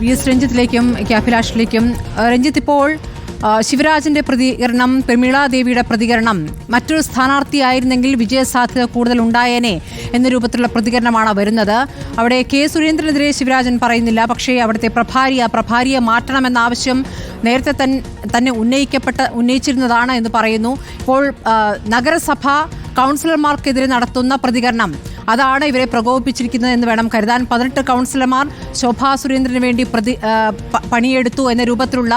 V S രഞ്ജിത്തിലേക്കും K അഭിലാഷിലേക്കും രഞ്ജിത്ത് ഇപ്പോൾ ശിവരാജിന്റെ പ്രതികരണം പ്രമീള ദേവിയുടെ പ്രതികരണം മറ്റൊരു സ്ഥാനാർത്ഥിയായിരുന്നെങ്കിൽ വിജയസാധ്യത കൂടുതൽ ഉണ്ടായേനെ എന്ന രൂപത്തിലുള്ള പ്രതികരണമാണ് വരുന്നത്. അവിടെ കെ സുരേന്ദ്രനെതിരെ ശിവരാജൻ പറയുന്നില്ല. പക്ഷേ അവിടുത്തെ പ്രഭാരിയ പ്രഭാരിയെ മാറ്റണമെന്ന ആവശ്യം നേരത്തെ തൻ തന്നെ ഉന്നയിക്കപ്പെട്ട ഉന്നയിച്ചിരുന്നതാണ് എന്ന് പറയുന്നു. ഇപ്പോൾ നഗരസഭ കൗൺസിലർമാർക്കെതിരെ നടത്തുന്ന പ്രതികരണം അതാണ് ഇവരെ പ്രകോപിപ്പിച്ചിരിക്കുന്നത് എന്ന് വേണം കരുതാൻ. പതിനെട്ട് കൗൺസിലർമാർ ശോഭാ സുരേന്ദ്രന് വേണ്ടി പ്രതി പണിയെടുത്തു എന്ന രൂപത്തിലുള്ള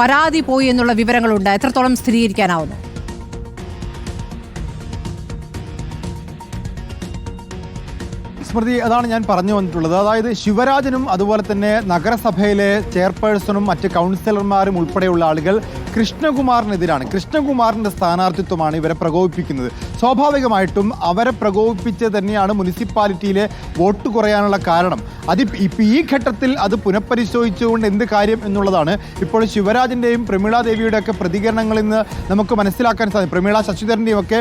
പരാതി പോയി എന്നുള്ള വിവരങ്ങളുണ്ട്. എത്രത്തോളം സ്ഥിരീകരിക്കാനാവുന്നു? സ്മൃതി അതാണ് ഞാൻ പറഞ്ഞു വന്നിട്ടുള്ളത്. അതായത് ശിവരാജനും അതുപോലെ തന്നെ നഗരസഭയിലെ ചെയർപേഴ്സണും മറ്റ് കൗൺസിലർമാരും ഉൾപ്പെടെയുള്ള ആളുകൾ കൃഷ്ണകുമാറിനെതിരാണ്. കൃഷ്ണകുമാറിന്റെ സ്ഥാനാർത്ഥിത്വമാണ് ഇവരെ പ്രകോപിപ്പിക്കുന്നത്. സ്വാഭാവികമായിട്ടും അവരെ പ്രകോപിപ്പിച്ച് തന്നെയാണ് മുനിസിപ്പാലിറ്റിയിലെ വോട്ട് കുറയാനുള്ള കാരണം. അത് ഇപ്പം ഈ ഘട്ടത്തിൽ അത് പുനഃപരിശോധിച്ചുകൊണ്ട് എന്ത് കാര്യം എന്നുള്ളതാണ് ഇപ്പോൾ ശിവരാജിന്റെയും പ്രമീള ദേവിയുടെ ഒക്കെ പ്രതികരണങ്ങളിൽ നിന്ന് നമുക്ക് മനസ്സിലാക്കാൻ സാധിക്കും. പ്രമീള ശശിധരന്റെയും ഒക്കെ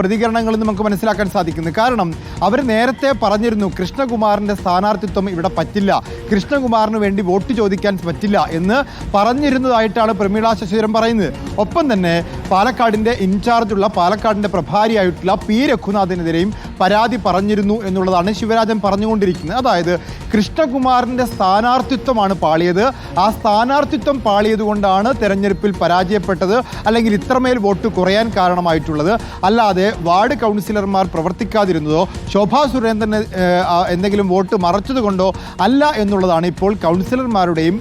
പ്രതികരണങ്ങളിൽ നിന്ന് നമുക്ക് മനസ്സിലാക്കാൻ സാധിക്കുന്നത് കാരണം അവർ നേരത്തെ പറഞ്ഞിരുന്നു കൃഷ്ണകുമാറിന്റെ സ്ഥാനാർത്ഥിത്വം ഇവിടെ പറ്റില്ല. കൃഷ്ണകുമാറിന് വേണ്ടി വോട്ട് ചോദിക്കാൻ പറ്റില്ല എന്ന് പറഞ്ഞിരുന്നതായിട്ടാണ് പ്രമീള ശശിധരൻ പറയുന്നത്. ഒപ്പം തന്നെ പാലക്കാടിന്റെ ഇൻചാർജുള്ള പാലക്കാടിന്റെ പ്രഭാരിയായിട്ടുള്ള പി രഘുനാഥിനെതിരെയും പരാതി പറഞ്ഞിരുന്നു എന്നുള്ളതാണ് ശിവരാജൻ പറഞ്ഞുകൊണ്ടിരിക്കുന്നത്. അതായത് കൃഷ്ണകുമാറിന്റെ സ്ഥാനാർത്ഥിത്വമാണ് പാളിയത്. ആ സ്ഥാനാർത്ഥിത്വം പാളിയതുകൊണ്ടാണ് തെരഞ്ഞെടുപ്പിൽ പരാജയപ്പെട്ടത് അല്ലെങ്കിൽ ഇത്രമേൽ വോട്ട് കുറയാൻ കാരണമായിട്ടുള്ളത്. അല്ലാതെ വാർഡ് കൗൺസിലർമാർ പ്രവർത്തിക്കാതിരുന്നതോ ശോഭാ സുരേന്ദ്രന് എന്തെങ്കിലും വോട്ട് മറച്ചതുകൊണ്ടോ അല്ല എന്നുള്ളതാണ് ഇപ്പോൾ കൗൺസിലർമാരുടെയും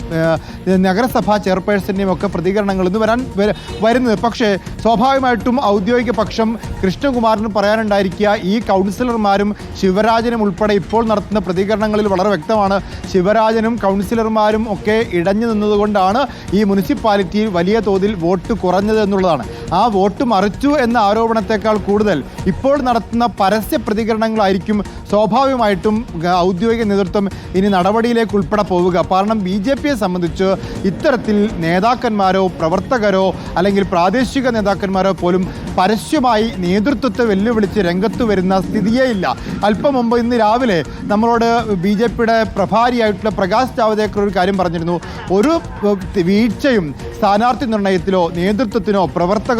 നഗരസഭാ ചെയർപേഴ്സന്റെയും ഒക്കെ പ്രതികരണങ്ങളിൽ നിന്ന് വരാൻ വര- വരുന്നത്. പക്ഷേ സ്വാഭാവികമായിട്ടും ഔദ്യോഗിക പക്ഷം കൃഷ്ണകുമാറിന് പറയാനുണ്ടായിരിക്കുക ഈ കൗൺസിലർമാരും ശിവരാജനും ഉൾപ്പെടെ ഇപ്പോൾ നടത്തുന്ന പ്രതികരണങ്ങളിൽ വളരെ വ്യക്തമാണ്. ശിവരാജനും കൗൺസിലർമാരും ഒക്കെ ഇടഞ്ഞു നിന്നതുകൊണ്ടാണ് ഈ മുനിസിപ്പാലിറ്റിയിൽ വലിയ തോതിൽ വോട്ട് കുറഞ്ഞത് എന്നുള്ളതാണ് ആ വോട്ട് മറിച്ചു എന്ന ആരോപണത്തെക്കാൾ കൂടുതൽ ഇപ്പോൾ നടത്തുന്ന പരസ്യ പ്രതികരണങ്ങളായിരിക്കും സ്വാഭാവികമായിട്ടും ഔദ്യോഗിക നേതൃത്വം ഇനി നടപടിയിലേക്ക് ഉൾപ്പെടെ പോവുക. കാരണം ബി ജെ പിയെ സംബന്ധിച്ച് ഇത്തരത്തിൽ നേതാക്കന്മാരോ പ്രവർത്തകരോ അല്ലെങ്കിൽ പ്രാദേശിക നേതാക്കന്മാരോ പോലും പരസ്യമായി നേതൃത്വത്തെ വെല്ലുവിളിച്ച് രംഗത്ത് വരുന്ന സ്ഥിതിയേ ഇല്ല. അല്പം മുമ്പ് ഇന്ന് രാവിലെ നമ്മളോട് ബി ജെ പിയുടെ പ്രഭാരിയായിട്ടുള്ള പ്രകാശ് ജാവദേക്കർ ഒരു കാര്യം പറഞ്ഞിരുന്നു. ഒരു വീഴ്ചയും സ്ഥാനാർത്ഥി നിർണയത്തിലോ നേതൃത്വത്തിനോ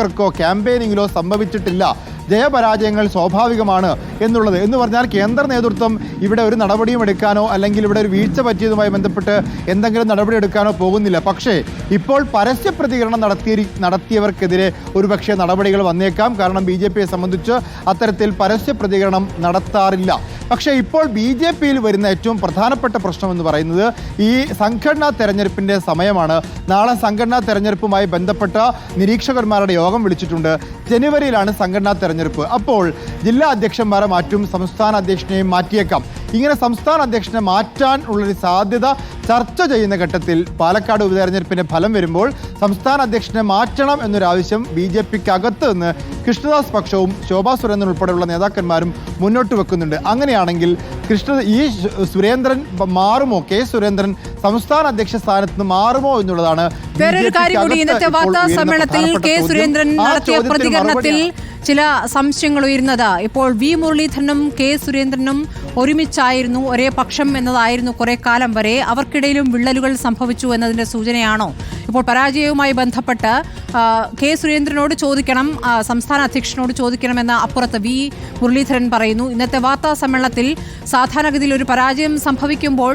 പ്രവർത്തകർക്കോ ക്യാമ്പയിനിങ്ങിലോ സംഭവിച്ചിട്ടില്ല. ജയപരാജയങ്ങൾ സ്വാഭാവികമാണ് എന്നുള്ളത്. എന്ന് പറഞ്ഞാൽ കേന്ദ്ര നേതൃത്വം ഇവിടെ ഒരു നടപടിയും എടുക്കാനോ അല്ലെങ്കിൽ ഇവിടെ ഒരു വീഴ്ച പറ്റിയതുമായി ബന്ധപ്പെട്ട് എന്തെങ്കിലും നടപടി എടുക്കാനോ പോകുന്നില്ല. പക്ഷേ ഇപ്പോൾ പരസ്യ പ്രതികരണം നടത്തിയിരി നടത്തിയവർക്കെതിരെ ഒരുപക്ഷെ നടപടികൾ വന്നേക്കാം. കാരണം ബി ജെ പിയെ സംബന്ധിച്ച് അത്തരത്തിൽ പരസ്യ പ്രതികരണം നടത്താറില്ല. പക്ഷേ ഇപ്പോൾ ബി ജെ പിയിൽ വരുന്ന ഏറ്റവും പ്രധാനപ്പെട്ട പ്രശ്നം എന്ന് പറയുന്നത് ഈ സംഘടനാ തെരഞ്ഞെടുപ്പിന്റെ സമയമാണ്. നാളെ സംഘടനാ തെരഞ്ഞെടുപ്പുമായി ബന്ധപ്പെട്ട നിരീക്ഷകന്മാരുടെ യോഗം വിളിച്ചിട്ടുണ്ട്. ജനുവരിയിലാണ് സംഘടനാ തെരഞ്ഞെടുപ്പ്. അപ്പോൾ ജില്ലാ അധ്യക്ഷന്മാരെ മാറ്റും സംസ്ഥാന അധ്യക്ഷനെയും മാറ്റിയേക്കാം. ഇങ്ങനെ സംസ്ഥാന അധ്യക്ഷനെ മാറ്റാൻ ഉള്ളൊരു സാധ്യത ചർച്ച ചെയ്യുന്ന ഘട്ടത്തിൽ പാലക്കാട് ഉപതെരഞ്ഞെടുപ്പിന്റെ ഫലം വരുമ്പോൾ സംസ്ഥാന അധ്യക്ഷനെ മാറ്റണം എന്നൊരാവശ്യം ബി ജെ പിക്ക് അകത്ത് നിന്ന് കൃഷ്ണദാസ് പക്ഷവും ശോഭാ സുരേന്ദ്രൻ ഉൾപ്പെടെയുള്ള നേതാക്കന്മാരും മുന്നോട്ട് വെക്കുന്നുണ്ട്. അങ്ങനെയാണെങ്കിൽ കൃഷ്ണ ഈ സുരേന്ദ്രൻ മാറുമോ? കെ. സുരേന്ദ്രൻ സംസ്ഥാന അധ്യക്ഷ സ്ഥാനത്ത് നിന്ന് മാറുമോ എന്നുള്ളതാണ് വേറൊരു കാര്യം കൂടി ഇന്നത്തെ വാർത്താ സമ്മേളനത്തിൽ കെ. സുരേന്ദ്രൻ നടത്തിയ പ്രതികരണത്തിൽ. ചില സംശയങ്ങൾ ഉയരുന്നത്. ഇപ്പോൾ വി മുരളീധരനും കെ സുരേന്ദ്രനും ഒരുമിച്ചായിരുന്നു ഒരേ പക്ഷം എന്നതായിരുന്നു കുറെ കാലം വരെ അവർക്കിടയിലും വിള്ളലുകൾ സംഭവിച്ചു എന്നതിന്റെ സൂചനയാണോ? ഇപ്പോൾ പരാജയവുമായി ബന്ധപ്പെട്ട് കെ സുരേന്ദ്രനോട് ചോദിക്കണം സംസ്ഥാന അധ്യക്ഷനോട് ചോദിക്കണമെന്ന് അപ്പുറത്ത് വി മുരളീധരൻ പറയുന്നു. ഇന്നത്തെ വാർത്താ സമ്മേളനത്തിൽ സാധാരണഗതിയിൽ ഒരു പരാജയം സംഭവിക്കുമ്പോൾ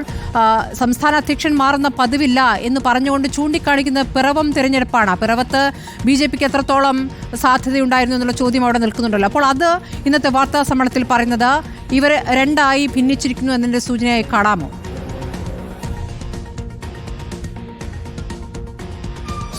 സംസ്ഥാന അധ്യക്ഷൻ മാറുന്ന പതിവില്ല എന്ന് പറഞ്ഞുകൊണ്ട് ചൂണ്ടിക്കാണിക്കുന്ന പിറവം തിരഞ്ഞെടുപ്പാണ്. പിറവത്ത് ബി ജെ പിക്ക് എത്രത്തോളം സാധ്യതയുണ്ടായിരുന്നു എന്നുള്ള ചോദ്യം അവിടെ നിൽക്കുന്നുണ്ടല്ലോ. അപ്പോൾ അത് ഇന്നത്തെ വാർത്താ സമ്മേളനത്തിൽ പറയുന്നത് ഇവർ രണ്ടായി ഭിന്നിച്ചിരിക്കുന്നു എന്നതിന്റെ സൂചനയായി കാണാമോ?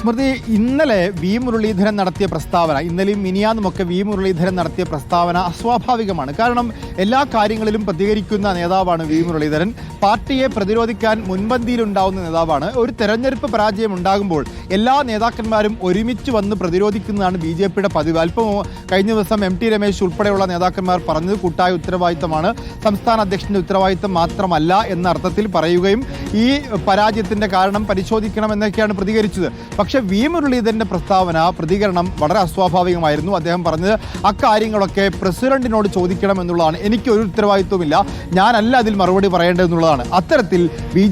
സ്മൃതി ഇന്നലെ വി മുരളീധരൻ നടത്തിയ പ്രസ്താവന ഇന്നലെയും മിനിയാന്നുമൊക്കെ വി മുരളീധരൻ നടത്തിയ പ്രസ്താവന അസ്വാഭാവികമാണ്. കാരണം എല്ലാ കാര്യങ്ങളിലും പ്രതികരിക്കുന്ന നേതാവാണ് വി മുരളീധരൻ. പാർട്ടിയെ പ്രതിരോധിക്കാൻ മുൻപന്തിയിലുണ്ടാവുന്ന നേതാവാണ്. ഒരു തെരഞ്ഞെടുപ്പ് പരാജയം ഉണ്ടാകുമ്പോൾ എല്ലാ നേതാക്കന്മാരും ഒരുമിച്ച് വന്ന് പ്രതിരോധിക്കുന്നതാണ് ബി ജെ പിയുടെ പതിവ്. അല്പം കഴിഞ്ഞ ദിവസം എം ടി രമേശ് ഉൾപ്പെടെയുള്ള നേതാക്കന്മാർ പറഞ്ഞത് കൂട്ടായ ഉത്തരവാദിത്തമാണ്. സംസ്ഥാന അധ്യക്ഷന്റെ ഉത്തരവാദിത്തം മാത്രമല്ല എന്ന അർത്ഥത്തിൽ പറയുകയും ഈ പരാജയത്തിന്റെ കാരണം പരിശോധിക്കണം എന്നൊക്കെയാണ് പ്രതികരിച്ചത്. പക്ഷേ പക്ഷെ വി മുരളീധരന്റെ പ്രസ്താവന പ്രതികരണം വളരെ അസ്വാഭാവികമായിരുന്നു. അദ്ദേഹം പറഞ്ഞത് അക്കാര്യങ്ങളൊക്കെ പ്രസിഡന്റിനോട് ചോദിക്കണം എന്നുള്ളതാണ് എനിക്ക് ഒരു ഉത്തരവാദിത്വമില്ല. ഞാനല്ല അതിൽ മറുപടി പറയേണ്ടതെന്നുള്ളതാണ്. അത്തരത്തിൽ ബി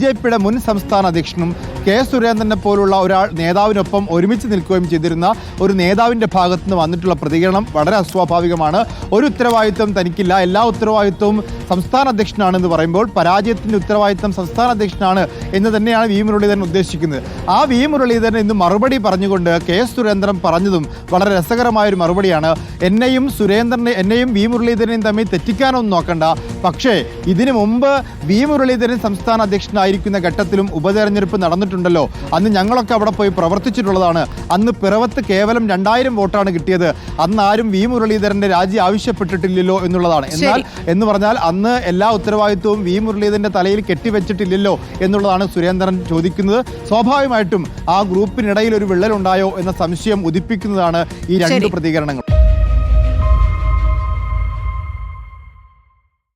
മുൻ സംസ്ഥാന അധ്യക്ഷനും കെ സുരേന്ദ്രനെ പോലുള്ള ഒരാൾ നേതാവിനൊപ്പം ഒരുമിച്ച് നിൽക്കുകയും ചെയ്തിരുന്ന ഒരു നേതാവിന്റെ ഭാഗത്തു നിന്ന് വന്നിട്ടുള്ള പ്രതികരണം വളരെ അസ്വാഭാവികമാണ്. ഒരു ഉത്തരവാദിത്വം തനിക്കില്ല. എല്ലാ ഉത്തരവാദിത്വവും സംസ്ഥാന അധ്യക്ഷനാണെന്ന് പറയുമ്പോൾ പരാജയത്തിന്റെ ഉത്തരവാദിത്വം സംസ്ഥാന അധ്യക്ഷനാണ് എന്ന് തന്നെയാണ് വി മുരളീധരൻ ഉദ്ദേശിക്കുന്നത്. ആ വി മുരളീധരൻ ഇന്ന് മറുപടി പറഞ്ഞുകൊണ്ട് കെ സുരേന്ദ്രൻ പറഞ്ഞതും വളരെ രസകരമായ ഒരു മറുപടിയാണ്. എന്നെയും സുരേന്ദ്രനെ എന്നെയും വി മുരളീധരനെയും തമ്മിൽ തെറ്റിക്കാനൊന്നും നോക്കണ്ട. പക്ഷേ ഇതിനു മുമ്പ് വി മുരളീധരൻ സംസ്ഥാന അധ്യക്ഷനായിരിക്കുന്ന ഘട്ടത്തിലും ഉപതെരഞ്ഞെടുപ്പ് നടന്നിട്ടുണ്ടല്ലോ അന്ന് ഞങ്ങളൊക്കെ അവിടെ പോയി പ്രവർത്തിച്ചിട്ടുള്ളതാണ്. അന്ന് പിറവത്ത് കേവലം രണ്ടായിരം വോട്ടാണ് കിട്ടിയത്. അന്ന് ആരും വി മുരളീധരന്റെ രാജി ആവശ്യപ്പെട്ടിട്ടില്ലല്ലോ എന്നുള്ളതാണ്. എന്നാൽ എന്ന് പറഞ്ഞാൽ അന്ന് എല്ലാ ഉത്തരവാദിത്വവും വി മുരളീധരന്റെ തലയിൽ കെട്ടിവെച്ചിട്ടില്ലല്ലോ എന്നുള്ളതാണ് സുരേന്ദ്രൻ ചോദിക്കുന്നത്. സ്വാഭാവികമായിട്ടും ആ ഗ്രൂപ്പിനിടയിൽ ഒരു വിള്ളലുണ്ടായോ എന്ന സംശയം ഉദിപ്പിക്കുന്നതാണ് ഈ രണ്ട് പ്രതികരണങ്ങൾ.